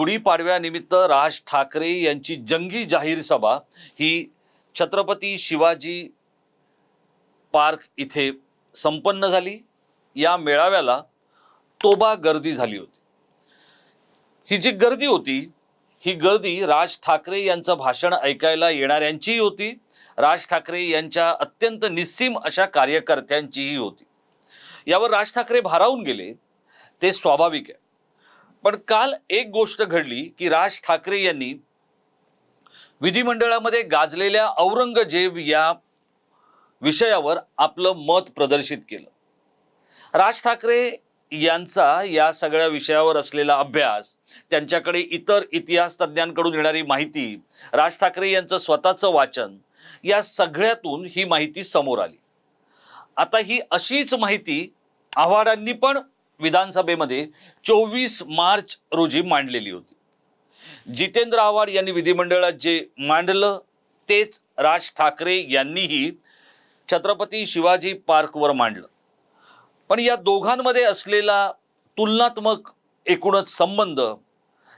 गुढीपाडव्यानिमित्त राज ठाकरे यांची जंगी जाहीर सभा ही छत्रपती शिवाजी पार्क इथे संपन्न झाली. या मेळाव्याला तोबा गर्दी झाली होती. ही जी गर्दी होती ही गर्दी राज ठाकरे यांचं भाषण ऐकायला येणाऱ्यांचीही होती. राज ठाकरे यांच्या अत्यंत निस्सीम अशा कार्यकर्त्यांचीही होती. यावर राज ठाकरे भारावून गेले ते स्वाभाविक आहे. पण काल एक गोष्ट घडली की राज ठाकरे यांनी विधिमंडळामध्ये गाजलेल्या औरंगजेब या विषयावर आपलं मत प्रदर्शित केलं. राज ठाकरे यांचा या सगळ्या विषयावर असलेला अभ्यास त्यांच्याकडे इतर इतिहास तज्ज्ञांकडून येणारी माहिती राज ठाकरे यांचं स्वतःचं वाचन या सगळ्यातून ही माहिती समोर आली. आता ही अशीच माहिती आव्हाडांनी पण विधानसभेमध्ये चोवीस मार्च रोजी मांडलेली होती. जितेंद्र आव्हाड यांनी विधिमंडळात जे मांडलं तेच राज ठाकरे यांनीही छत्रपती शिवाजी पार्कवर मांडलं. पण या दोघांमध्ये असलेला तुलनात्मक एकूणच संबंध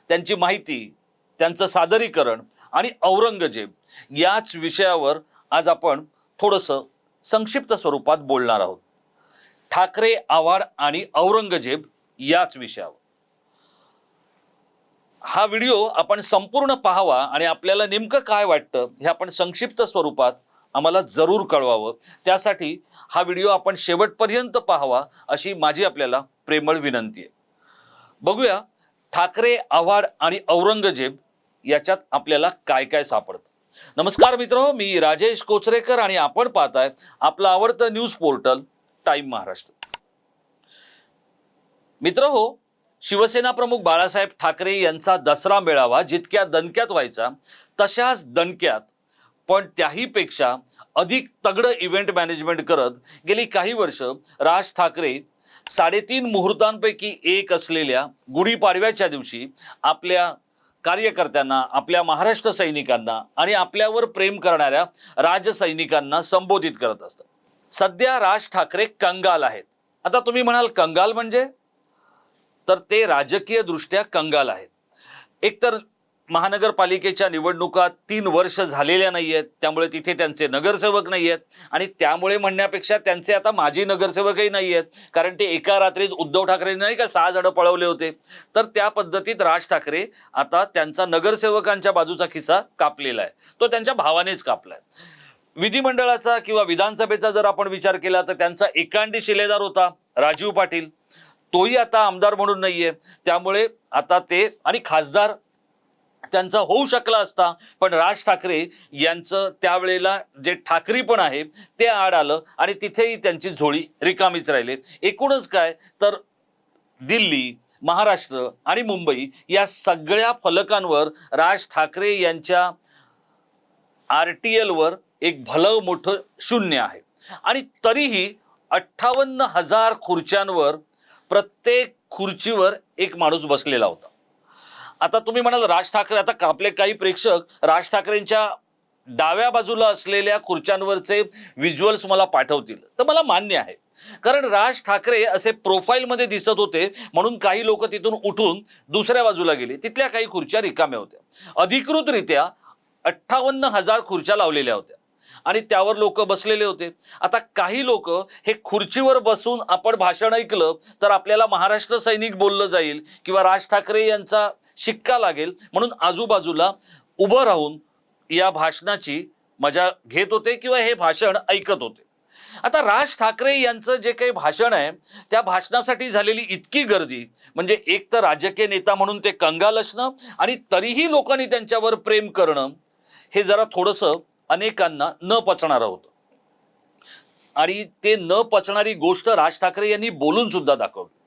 त्यांची माहिती त्यांचं सादरीकरण आणि औरंगजेब याच विषयावर आज आपण थोडंसं संक्षिप्त स्वरूपात बोलणार आहोत. ठाकरे आव्हाड आणि औरंगजेब याच विषयावर. हा व्हिडिओ आपण संपूर्ण पाहावा आणि आपल्याला नेमकं काय वाटतं हे आपण संक्षिप्त स्वरूपात आम्हाला जरूर कळवावं. त्यासाठी हा व्हिडिओ आपण शेवटपर्यंत पाहावा अशी माझी आपल्याला प्रेमळ विनंती आहे. बघूया ठाकरे आव्हाड आणि औरंगजेब याच्यात आपल्याला काय काय सापडतं. नमस्कार मित्र मी राजेश कोचरेकर आणि आपण पाहताय आपलं आवडतं न्यूज पोर्टल टाइम महाराष्ट्र. मित्र हो शिवसेना प्रमुख बाळासाहेब ठाकरे यांचा दसरा मेळावा जितक्या दणक्यात व्हायचा तशाच दणक्यात पण त्याहीपेक्षा अधिक तगडं इव्हेंट मॅनेजमेंट करत गेली काही वर्ष राज ठाकरे साडेतीन मुहूर्तांपैकी एक असलेल्या गुढीपाडव्याच्या दिवशी आपल्या कार्यकर्त्यांना आपल्या महाराष्ट्र सैनिकांना आणि आपल्यावर प्रेम करणाऱ्या राजसैनिकांना संबोधित करत असतात. सध्या राज ठाकरे कंगाल आहेत. आता तुम्ही म्हणाल कंगाल म्हणजे? तर ते राजकीय दृष्ट्या कंगाल आहेत. एकतर महानगरपालिकेच्या निवडणुका तीन वर्ष झालेल्या नाही आहेत त्यामुळे तिथे त्यांचे नगरसेवक नाही आहेत आणि त्यामुळे म्हणण्यापेक्षा त्यांचे आता माजी नगरसेवकही नाही आहेत कारण ते एका रात्रीत उद्धव ठाकरे नाही का सहा जणं पळवले होते. तर त्या पद्धतीत राज ठाकरे आता त्यांचा नगरसेवकांच्या बाजूचा खिसा कापलेला आहे. तो त्यांच्या भावानेच कापलाय. विधिमंडळाचा किंवा विधानसभेचा जर आपण विचार केला तर त्यांचा एकांडी शिलेदार होता राजीव पाटील. तोही आता आमदार म्हणून नाहीये. त्यामुळे आता ते आणि खासदार त्यांचा होऊ शकला असता पण राज ठाकरे यांचं त्यावेळेला जे ठाकरी पण आहे ते आड आलं आणि तिथेही त्यांची झोळी रिकामीच राहिली. एकूणच काय तर दिल्ली महाराष्ट्र आणि मुंबई या सगळ्या फलकांवर राज ठाकरे यांच्या आर टी एलवर एक भलं मोठं शून्य आहे. आणि तरीही अठ्ठावन्न हजार खुर्च्यांवर प्रत्येक खुर्चीवर एक माणूस बसलेला होता. आता तुम्ही म्हणाल राज ठाकरे आता का- आपले काही प्रेक्षक राज ठाकरेंच्या डाव्या बाजूला असलेल्या खुर्च्यांवरचे व्हिज्युअल्स मला पाठवतील. तर मला मान्य आहे. कारण राज ठाकरे असे प्रोफाईलमध्ये दिसत होते म्हणून काही लोक तिथून उठून दुसऱ्या बाजूला गेले. तिथल्या काही खुर्च्या रिकाम्या होत्या. अधिकृतरित्या अठ्ठावन्न हजार खुर्च्या लावलेल्या होत्या. आणि त्यावर लोक बसलेले होते. आता काही लोक हे खुर्चीवर बसून आपण भाषण ऐकलं तर आपल्याला महाराष्ट्र सैनिक बोललं जाईल किंवा राज ठाकरे यांचा शिक्का लागेल. म्हणून आजूबाजूला उभं राहून या भाषणाची मजा घेत होते किंवा हे भाषण ऐकत होते. आता राज ठाकरे यांचं जे काही भाषण आहे त्या भाषणासाठी झालेली इतकी गर्दी म्हणजे एक तर राजकीय नेता म्हणून ते कंगाल असणं आणि तरीही लोकांनी त्यांच्यावर प्रेम करणं हे जरा थोडंसं अनेकांना न पचणारं होतं. आणि ते न पचणारी गोष्ट राज ठाकरे यांनी बोलून सुद्धा दाखवली.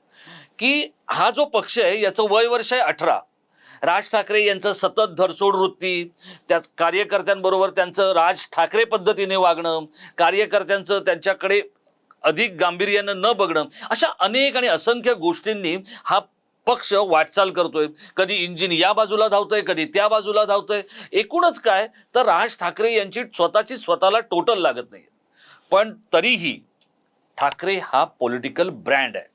की हा जो पक्ष आहे याचं वय वर्ष आहे अठरा. राज ठाकरे यांचं सतत धरसोड वृत्ती त्या कार्यकर्त्यांबरोबर त्यांचं राज ठाकरे पद्धतीने वागणं कार्यकर्त्यांचं त्यांच्याकडे अधिक गांभीर्यानं न बघणं अशा अनेक आणि असंख्य गोष्टींनी हा पक्ष वाटचाल करतोय कधी इंजिन या बाजूला धावतंय कधी त्या बाजूला धावतंय. एकूणच काय तर राज ठाकरे यांची स्वतःची स्वतःला टोटल लागत नाही पण तरीही ठाकरे हा पॉलिटिकल ब्रँड आहे.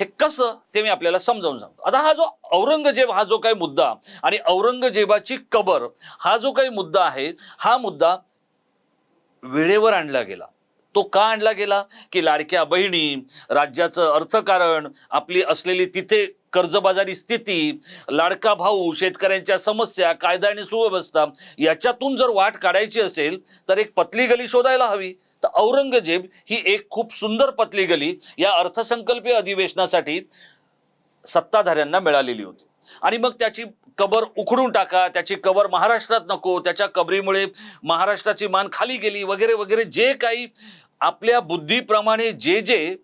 हे कसं ते मी आपल्याला समजावून सांगतो. आता हा जो औरंगजेब हा जो काही मुद्दा आणि औरंगजेबाची कबर हा जो काही मुद्दा आहे हा मुद्दा वेळेवर आणला गेला. तो का आणला गेला? की लाडक्या बहिणी राज्याचं अर्थकारण आपली असलेली तिथे कर्जबाजारी स्थिती लाडका भाऊ शेतकऱ्यांच्या समस्या कायदा आणि सुव्यवस्था याच्यातून जर वाट काढायची असेल तर एक पतली गली शोधायला हवी. तर औरंगजेब ही एक खूप सुंदर पतली गली या अर्थसंकल्पीय अधिवेशनासाठी सत्ताधाऱ्यांना मिळालेली होती. आणि मग त्याची कबर उखडून टाका त्याची कबर महाराष्ट्रात नको त्याच्या कबरीमुळे महाराष्ट्राची मान खाली गेली वगैरे वगैरे जे काही आपल्या बुद्धीप्रमाणे जे जे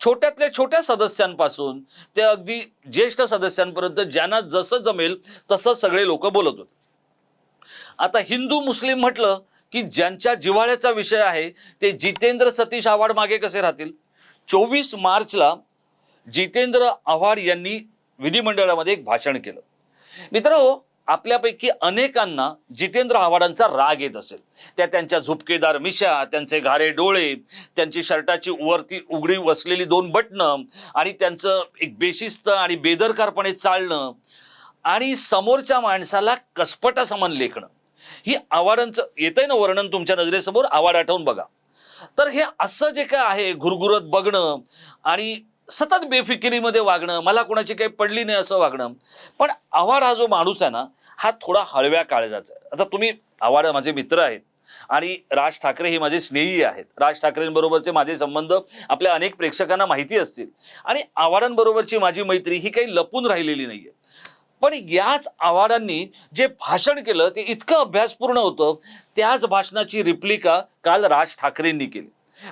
छोट्यातल्या छोट्या सदस्यांपासून ते अगदी ज्येष्ठ सदस्यांपर्यंत ज्यांना जसं जमेल तसं सगळे लोक बोलत होते. आता हिंदू मुस्लिम म्हटलं की ज्यांच्या जिव्हाळ्याचा विषय आहे ते जितेंद्र सतीश आव्हाड मागे कसे राहतील? चोवीस मार्चला जितेंद्र आव्हाड यांनी विधिमंडळामध्ये एक भाषण केलं. मित्र आपल्यापैकी अनेकांना जितेंद्र आव्हाडांचा राग येत असेल. त्या त्यांच्या झुपकेदार मिशा त्यांचे घारे डोळे त्यांची शर्टाची वरती उघडी वसलेली दोन बटणं आणि त्यांचं एक बेशिस्त आणि बेदरकारपणे चालणं आणि समोरच्या माणसाला कसपटासमान लेखणं. ही आव्हाडांचं येतंय ना वर्णन तुमच्या नजरेसमोर? आव्हाड आठवून बघा. तर हे असं जे काय आहे घुरघुरत बघणं आणि सतत बेफिकिरीमध्ये वागणं मला कोणाची काही पडली नाही असं वागणं. पण आव्हाड हा जो माणूस आहे ना हा थोडा हळव्या काळजाचा आहे. आता तुम्ही आव्हाड माझे मित्र आहेत आणि राज ठाकरे हे माझे स्नेही आहेत. राज ठाकरेंबरोबरचे माझे संबंध आपल्या अनेक प्रेक्षकांना माहिती असतील. आणि आव्हाडांबरोबरची माझी मैत्री ही काही लपून राहिलेली नाहीये. पण याच आव्हाडांनी जे भाषण केलं ते इतकं अभ्यासपूर्ण होतं त्याच भाषणाची रिप्लिका काल राज ठाकरेंनी केली.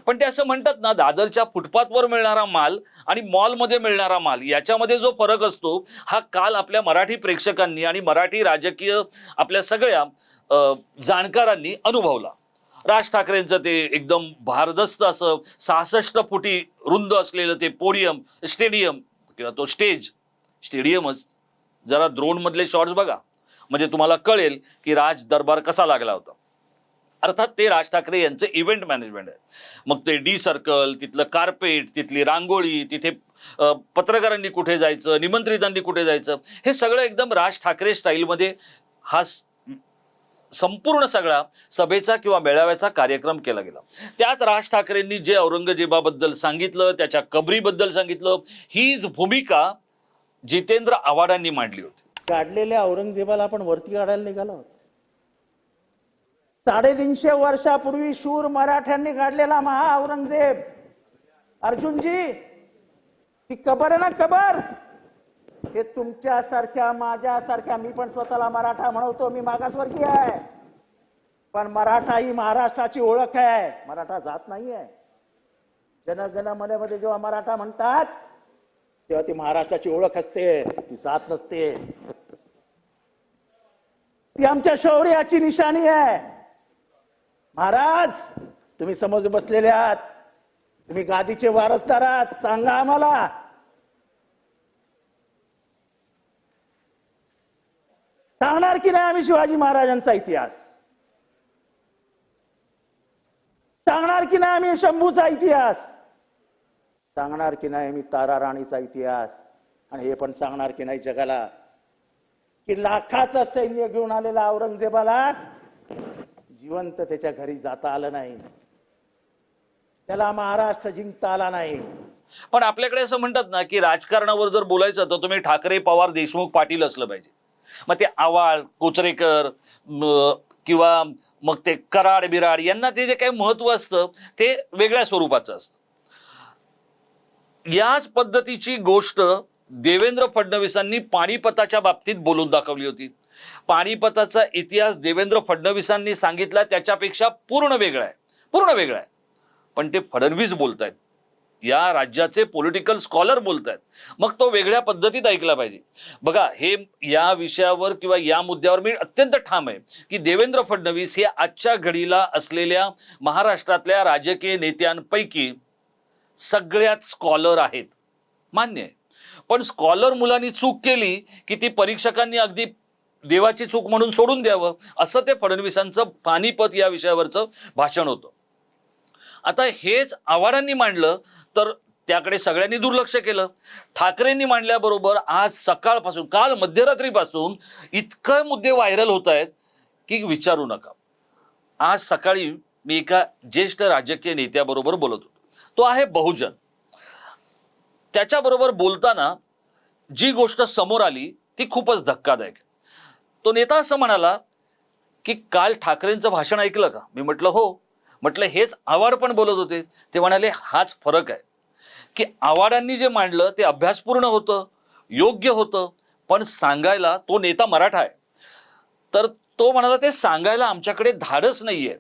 पण ते असं म्हणतात ना दादरच्या फुटपाथवर मिळणारा माल आणि मॉलमध्ये मिळणारा माल याच्यामध्ये जो फरक असतो हा काल आपल्या मराठी प्रेक्षकांनी आणि मराठी राजकीय आपल्या सगळ्या जाणकारांनी अनुभवला. राज ठाकरेंचं ते एकदम भारदस्त असं सहासष्ट फुटी रुंद असलेलं ते पोडियम स्टेडियम किंवा तो स्टेज स्टेडियमच जरा द्रोणमधले शॉर्ट्स बघा. म्हणजे तुम्हाला कळेल की राज दरबार कसा लागला होता. अर्थात ते राज ठाकरे यांचं इव्हेंट मॅनेजमेंट आहे. मग ते डी सर्कल तिथलं कार्पेट तिथली रांगोळी तिथे पत्रकारांनी कुठे जायचं निमंत्रितांनी कुठे जायचं हे सगळं एकदम राज ठाकरे स्टाईलमध्ये हा संपूर्ण सगळा सभेचा किंवा मेळाव्याचा कार्यक्रम केला गेला. त्यात राज ठाकरेंनी जे औरंगजेबाबद्दल सांगितलं त्याच्या कबरीबद्दल सांगितलं हीच भूमिका जितेंद्र आव्हाडांनी मांडली होती. काढलेल्या औरंगजेबाला आपण वरती काढायला निघालो आहोत साडेतीनशे वर्षापूर्वी शूर मराठ्यांनी काढलेला महा औरंगजेब अर्जुनजी ती कबर आहे ना कबर? हे तुमच्यासारख्या माझ्यासारख्या मी पण स्वतःला मराठा म्हणवतो मी मागासवर्गीय आहे. पण मराठा ही महाराष्ट्राची ओळख आहे. मराठा जात नाही आहे जनगण मनेमध्ये जेव्हा मराठा म्हणतात तेव्हा ती महाराष्ट्राची ओळख असते ती जात नसते. ती आमच्या शौर्याची निशाणी आहे. महाराज तुम्ही समज बसलेले आहात. तुम्ही गादीचे वारसदार आहात. सांगा आम्हाला. सांगणार की नाही आम्ही शिवाजी महाराजांचा इतिहास? सांगणार की नाही आम्ही शंभूचा इतिहास? सांगणार की नाही मी तारा राणीचा इतिहास? आणि हे पण सांगणार की नाही जगाला? की लाखाचं सैन्य घेऊन आलेला औरंगजेबाला जिवंत त्याच्या घरी जाता आलं नाही. त्याला महाराष्ट्र जिंकता आला नाही. पण आपल्याकडे असं म्हणतात ना की राजकारणावर जर बोलायचं तर तुम्ही ठाकरे पवार देशमुख पाटील असलं पाहिजे. मग ते आवाळ कोचरेकर किंवा मग ते कराड बिराड यांना ते जे काही महत्त्व असतं ते वेगळ्या स्वरूपाचं असतं. याच पद्धतीची गोष्ट देवेंद्र फडणवीसांनी पाणीपताच्या बाबतीत बोलून दाखवली होती. पाणीपताचा इतिहास देवेंद्र फडणवीसांनी सांगितला त्याच्यापेक्षा पूर्ण वेगळा आहे. पूर्ण वेगळा आहे. पण ते फडणवीस बोलतायत. या राज्याचे पॉलिटिकल स्कॉलर बोलत आहेत मग तो वेगळ्या पद्धतीत ऐकला पाहिजे. बघा हे या विषयावर किंवा या मुद्द्यावर मी अत्यंत ठाम आहे की देवेंद्र फडणवीस हे आजच्या घडीला असलेल्या महाराष्ट्रातल्या राजकीय नेत्यांपैकी सगळ्यात स्कॉलर आहेत. मान्य आहे. पण स्कॉलर मुलांनी चूक केली की ती परीक्षकांनी अगदी देवाची चूक म्हणून सोडून द्यावं असं ते फडणवीसांचं पानिपत या विषयावरचं भाषण होतं. आता हेच आव्हाडांनी मांडलं तर त्याकडे सगळ्यांनी दुर्लक्ष केलं. ठाकरेंनी मांडल्याबरोबर आज सकाळपासून काल मध्यरात्रीपासून इतकं मुद्दे व्हायरल होत आहेत की विचारू नका. आज सकाळी मी एका ज्येष्ठ राजकीय नेत्याबरोबर बोलत होतो. तो आहे बहुजन. त्याच्याबरोबर बोलताना जी गोष्ट समोर आली ती खूपच धक्कादायक आहे. तो नेता असं म्हणाला की काल ठाकरेंचं भाषण ऐकलं का? मी म्हटलं हो. म्हटलं हेच आव्हाड पण बोलत होते. ते म्हणाले हाच फरक आहे. की आव्हाडांनी जे मांडलं ते अभ्यासपूर्ण होतं योग्य होतं पण सांगायला तो नेता मराठा आहे. तर तो म्हणाला ते सांगायला आमच्याकडे धाडस आहे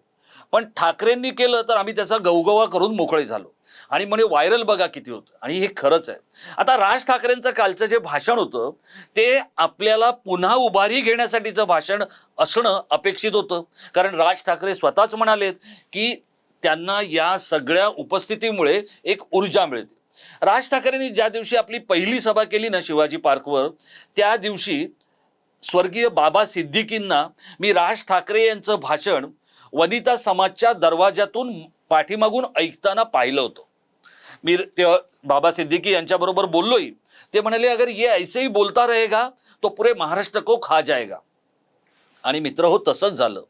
पण ठाकरेंनी केलं तर आम्ही त्याचा गवगवा करून मोकळे झालो. आणि म्हणे व्हायरल बघा किती होतं. आणि हे खरंच आहे. आता राज ठाकरेंचं कालचं जे भाषण होतं ते आपल्याला पुन्हा उभारी घेण्यासाठीचं भाषण असणं अपेक्षित होतं. कारण राज ठाकरे स्वतःच म्हणालेत की त्यांना या सगळ्या उपस्थितीमुळे एक ऊर्जा मिळते. राज ठाकरेंनी ज्या दिवशी आपली पहिली सभा केली ना शिवाजी पार्कवर त्या दिवशी स्वर्गीय बाबा सिद्दीकींना मी राज ठाकरे यांचं भाषण वनिता समाजच्या दरवाजातून पाठीमागून ऐकताना पाहिलं होतं. मी तेव्हा बाबा सिद्दीकी यांच्याबरोबर बोललोही ते म्हणाले अगर ये ऐसे ही बोलता रहेगा तो पुरे महाराष्ट्र को खा जाएगा. आणि मित्र हो तसंच झालं.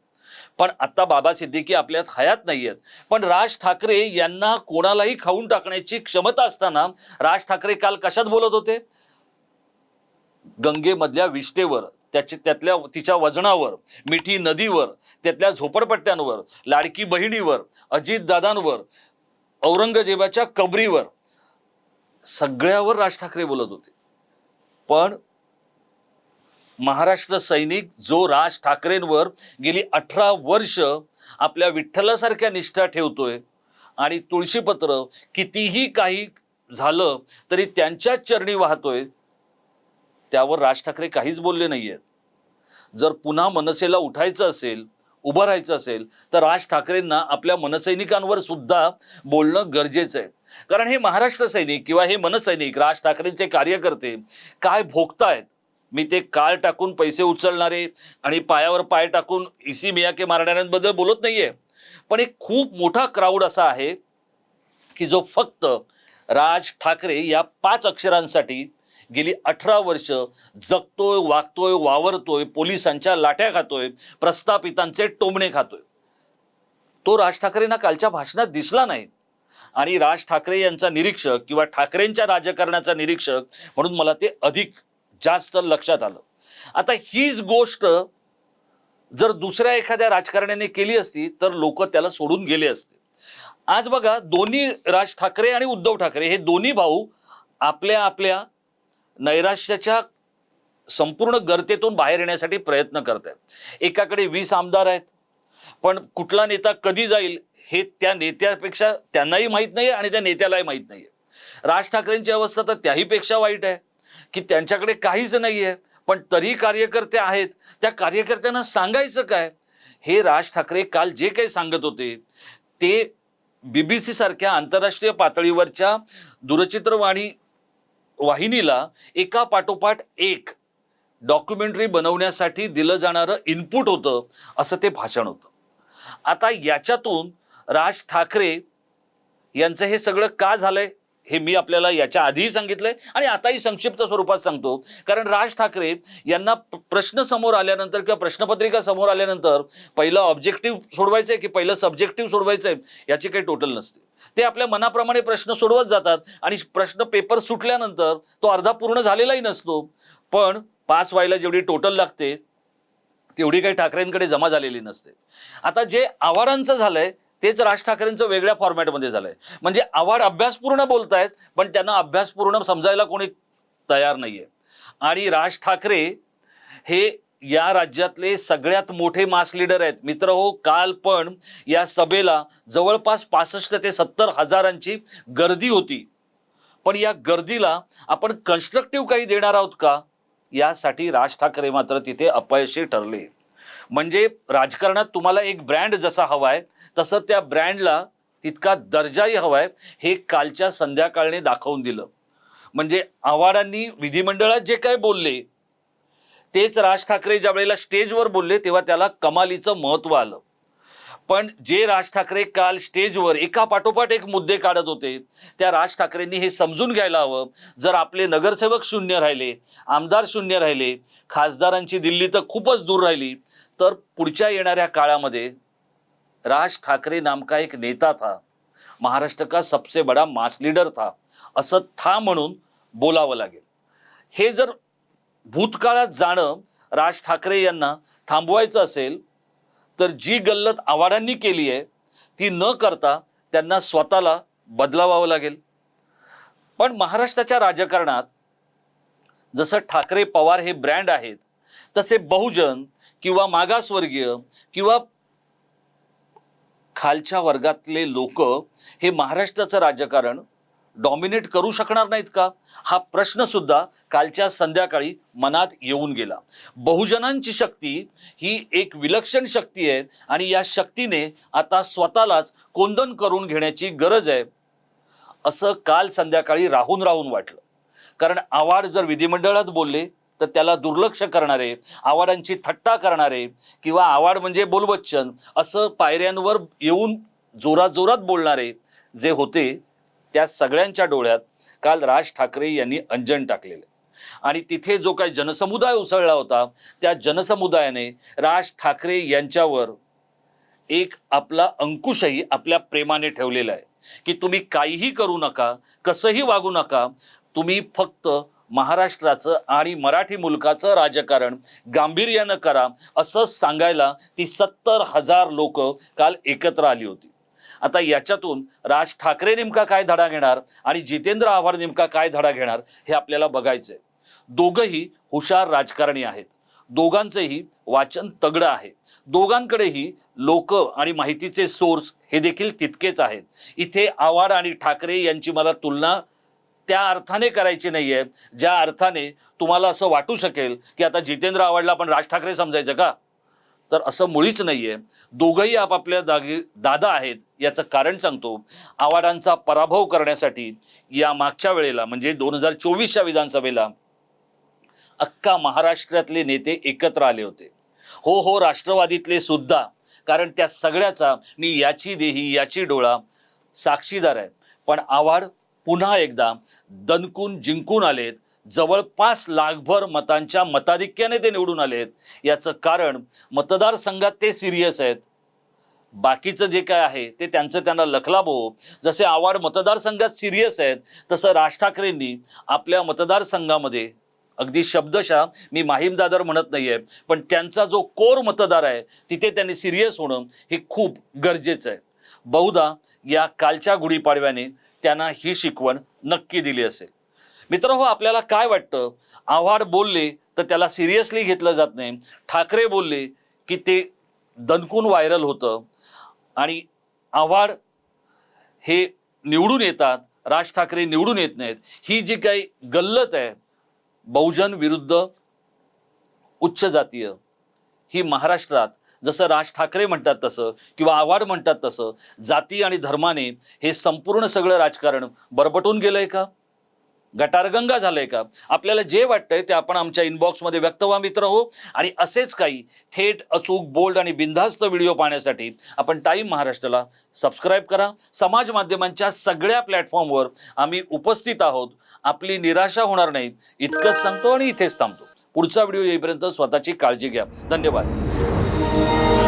पण आता बाबा सिद्दीकी आपल्यात हयात नाही आहेत पण राज ठाकरे यांना कोणालाही खाऊन टाकण्याची क्षमता असताना राज ठाकरे काल कशात बोलत होते? गंगेमधल्या विष्टेवर त्याच्या त्यातल्या तिच्या वजनावर मिठी नदीवर त्यातल्या झोपडपट्ट्यांवर लाडकी बहिणीवर अजितदादांवर औरंगजेबाच्या कबरीवर सगळ्यावर राज ठाकरे बोलत होते. पण महाराष्ट्र सैनिक जो राज ठाकरेंवर गेली अठरा वर्ष आपल्या विठ्ठलासारख्या निष्ठा ठेवतोय आणि तुळशीपत्र कितीही काही झालं तरी त्यांच्याच चरणी वाहतोय त्यावर राज ठाकरे काहीच बोलले नाही आहेत जर पुन्हा मनसेला उठायचं असेल उभं राहायचं असेल तर राज ठाकरेंना आपल्या मनसैनिकांवर सुद्धा बोलणं गरजेचं आहे. कारण हे महाराष्ट्र सैनिक किंवा हे मनसैनिक राज ठाकरेंचे कार्यकर्ते काय भोगतायत? मी ते काळ टाकून पैसे उचलणारे आणि पायावर पाय टाकून इसी मियाके मारणाऱ्यांबद्दल बोलत नाहीये. पण एक खूप मोठा क्राऊड असा आहे की जो फक्त राज ठाकरे या पाच अक्षरांसाठी गेली अठरा वर्ष जगतोय वागतोय वावरतोय पोलिसांच्या लाट्या खातोय प्रस्थापितांचे टोमणे खातोय. तो राज ठाकरेंना कालच्या भाषणात दिसला नाही. आणि राज ठाकरे यांचा निरीक्षक किंवा ठाकरेंच्या राजकारणाचा निरीक्षक म्हणून मला ते अधिक जास्त लक्षात आलं. आता हीच गोष्ट जर दुसऱ्या एखाद्या राजकारण्याने केली असती तर लोक त्याला सोडून गेले असते. आज बघा दोन्ही राज ठाकरे आणि उद्धव ठाकरे हे दोन्ही भाऊ आपल्या आपल्या नैराश्याच्या संपूर्ण गर्तेतून बाहेर येण्यासाठी प्रयत्न करत आहेत एकाकडे वीस आमदार आहेत पण कुठला नेता कधी जाईल हे त्या नेत्यापेक्षा त्यांनाही माहीत नाही आणि त्या नेत्यालाही माहीत नाही आहे राज ठाकरेंची अवस्था तर त्याहीपेक्षा वाईट आहे की त्यांच्याकडे काहीच नाही आहे पण तरी कार्यकर्ते आहेत. त्या कार्यकर्त्यांना सांगायचं काय? हे राज ठाकरे काल जे काही सांगत होते ते बी बी सीसारख्या आंतरराष्ट्रीय पातळीवरच्या दूरचित्रवाणी वाहिनीला एका पाठोपाठ एक डॉक्युमेंटरी बनवण्यासाठी दिलं जाणारं इनपुट होतं असं ते भाषण होतं. आता याच्यातून राज ठाकरे यांचं हे सगळं का झालंय हे मी आपल्याला याच्या आधीही सांगितलंय आणि आताही संक्षिप्त स्वरूपात सांगतो. कारण राज ठाकरे यांना प्रश्न समोर आल्यानंतर किंवा प्रश्नपत्रिका समोर आल्यानंतर पहिलं ऑब्जेक्टिव्ह सोडवायचं आहे की पहिलं सब्जेक्टिव्ह सोडवायचं आहे याची काही टोटल नसते. ते आपल्या मनाप्रमाणे प्रश्न सोडवत जातात आणि प्रश्न पेपर सुटल्यानंतर तो अर्धा पूर्ण झालेलाही नसतो. पण पास व्हायला जेवढी टोटल लागते तेवढी काही ठाकरेंकडे जमा झालेली नसते. आता जे आव्हाडांचं झालंय तेच राज ठाकरेंचं वेगळ्या फॉर्मॅटमध्ये झालंय. म्हणजे आव्हाड अभ्यासपूर्ण बोलतायत पण त्यांना अभ्यासपूर्ण समजायला कोणी तयार नाहीये. आणि राज ठाकरे हे या राज्यातले सगळ्यात मोठे मास लीडर आहेत. मित्र हो काल पण या सभेला जवळपास पासष्ट ते सत्तर हजारांची गर्दी होती. पण या गर्दीला आपण कन्स्ट्रक्टिव्ह काही देणार आहोत का? यासाठी राज ठाकरे मात्र तिथे अपयशी ठरले. म्हणजे राजकारणात तुम्हाला एक ब्रँड जसा हवाय तसं त्या ब्रँडला तितका दर्जाही हवाय हे कालच्या संध्याकाळने दाखवून दिलं. म्हणजे आव्हाडांनी विधिमंडळात जे काय बोलले तेच राज ठाकरे ज्या वेळेला स्टेजवर बोलले तेव्हा त्याला कमालीचं महत्त्व आलं. पण जे राज ठाकरे काल स्टेजवर एका पाठोपाठ एक मुद्दे काढत होते त्या राज ठाकरेंनी हे समजून घ्यायला हवं. जर आपले नगरसेवक शून्य राहिले आमदार शून्य राहिले खासदारांची दिल्ली तर खूपच दूर राहिली तर पुढच्या येणाऱ्या काळामध्ये राज ठाकरे नाम का एक नेता था. महाराष्ट्र का सबसे बड़ा मास लीडर था असं था म्हणून बोलावं लागेल. हे जर भूतकाळात जाणं राज ठाकरे यांना थांबवायचं असेल तर जी गल्लत आव्हाडांनी केली आहे ती न करता त्यांना स्वतःला बदलावावं लागेल. पण महाराष्ट्राच्या राजकारणात जसं ठाकरे पवार हे ब्रँड आहेत तसे बहुजन किंवा मागासवर्गीय किंवा खालच्या वर्गातले लोक हे महाराष्ट्राचं राजकारण डॉमिनेट करू शकणार नाहीत का? हा प्रश्न सुद्धा कालच्या संध्याकाळी मनात येऊन गेला. बहुजनांची शक्ती ही एक विलक्षण शक्ती आहे आणि या शक्तीने आता स्वतःलाच कोंदण करून घेण्याची गरज आहे असं काल संध्याकाळी राहून राहून वाटलं. कारण आवाड जर विधिमंडळात बोलले तर त्याला दुर्लक्ष करणारे आवाडांची थट्टा करणारे किंवा आवाड म्हणजे बोलबच्चन असं पायऱ्यांवर येऊन जोरात जोरात बोलणारे जे होते त्या सगळ्यांच्या डोळ्यात काल राज ठाकरे यांनी अंजन टाकलेलं आणि तिथे जो काही जनसमुदाय उसळला होता त्या जनसमुदायाने राज ठाकरे यांच्यावर एक आपला अंकुशही आपल्या प्रेमाने ठेवलेला आहे. की तुम्ही काहीही करू नका कसंही वागू नका तुम्ही फक्त महाराष्ट्राचं आणि मराठी मुलकाचं राजकारण गांभीर्यानं करा असं सांगायला ती सत्तर हजार लोक काल एकत्र आली होती. आता याच्यातून राज ठाकरे नेमका काय धडा घेणार आणि जितेंद्र आव्हाड नेमका काय धडा घेणार हे आपल्याला बघायचंय. दोघंही हुशार राजकारणी आहेत. दोघांचंही वाचन तगडं आहे. दोघांकडेही लोक आणि माहितीचे सोर्स हे देखील तितकेच आहेत. इथे आव्हाड आणि ठाकरे यांची मला तुलना त्या अर्थाने करायची नाहीये ज्या अर्थाने तुम्हाला असं वाटू शकेल की आता जितेंद्र आव्हाडला पण राज ठाकरे समजायचं का? तर असं मुळीच नाहीये. दोघंही आपापल्या दागी दादा आहेत याचं कारण सांगतो. आव्हाडांचा पराभव करण्यासाठी या मागच्या वेळेला म्हणजे दोन हजार चोवीसच्या विधानसभेला अख्खा महाराष्ट्रातले नेते एकत्र आले होते. हो हो राष्ट्रवादीतले सुद्धा. कारण त्या सगळ्याचा मी याची देही याची डोळा साक्षीदार आहे. पण आव्हाड पुन्हा एकदा दणकून जिंकून आलेत. जवळपास लाखभर मतांच्या मताधिक्याने ते निवडून आलेत. याचं कारण मतदारसंघात ते सिरियस आहेत. बाकीचं जे काय आहे ते त्यांचं त्यांना लखलाबो. जसे आव्हाड मतदारसंघात सिरियस आहेत तसं राज ठाकरेंनी आपल्या मतदारसंघामध्ये अगदी शब्दशः मी माहीम दादर म्हणत नाहीये पण त्यांचा जो कोर मतदार आहे तिथे त्यांनी सिरियस होणं हे खूप गरजेचं आहे. बहुधा या कालच्या गुढीपाडव्याने त्यांना ही शिकवण नक्की दिली असेल. मित्र हो आपल्याला काय वाटतं? आव्हाड बोलले तर त्याला सिरियसली घेतलं जात नाही. ठाकरे बोलले की ते दणकून व्हायरल होतं. आणि आव्हाड हे निवडून येतात राज ठाकरे निवडून येत नाहीत. ही जी काही गल्लत आहे बहुजन विरुद्ध उच्च जातीय ही महाराष्ट्रात जसं राज ठाकरे म्हणतात तसं किंवा आव्हाड म्हणतात तसं जाती आणि धर्माने हे संपूर्ण सगळं राजकारण बरबटून गेलं आहे का? गटारगंगा झालंय का? आपल्याला जे वाटतंय ते आपण आमच्या इनबॉक्समध्ये व्यक्त व्हा मित्र हो आणि असेच काही थेट अचूक बोल्ड आणि बिनधास्त व्हिडिओ पाहण्यासाठी आपण टाईम महाराष्ट्राला सबस्क्राईब करा. समाज माध्यमांच्या सगळ्या प्लॅटफॉर्मवर आम्ही उपस्थित आहोत. आपली निराशा होणार नाही. इतकंच सांगतो आणि इथेच थांबतो. पुढचा व्हिडिओ येईपर्यंत स्वतःची काळजी घ्या. धन्यवाद.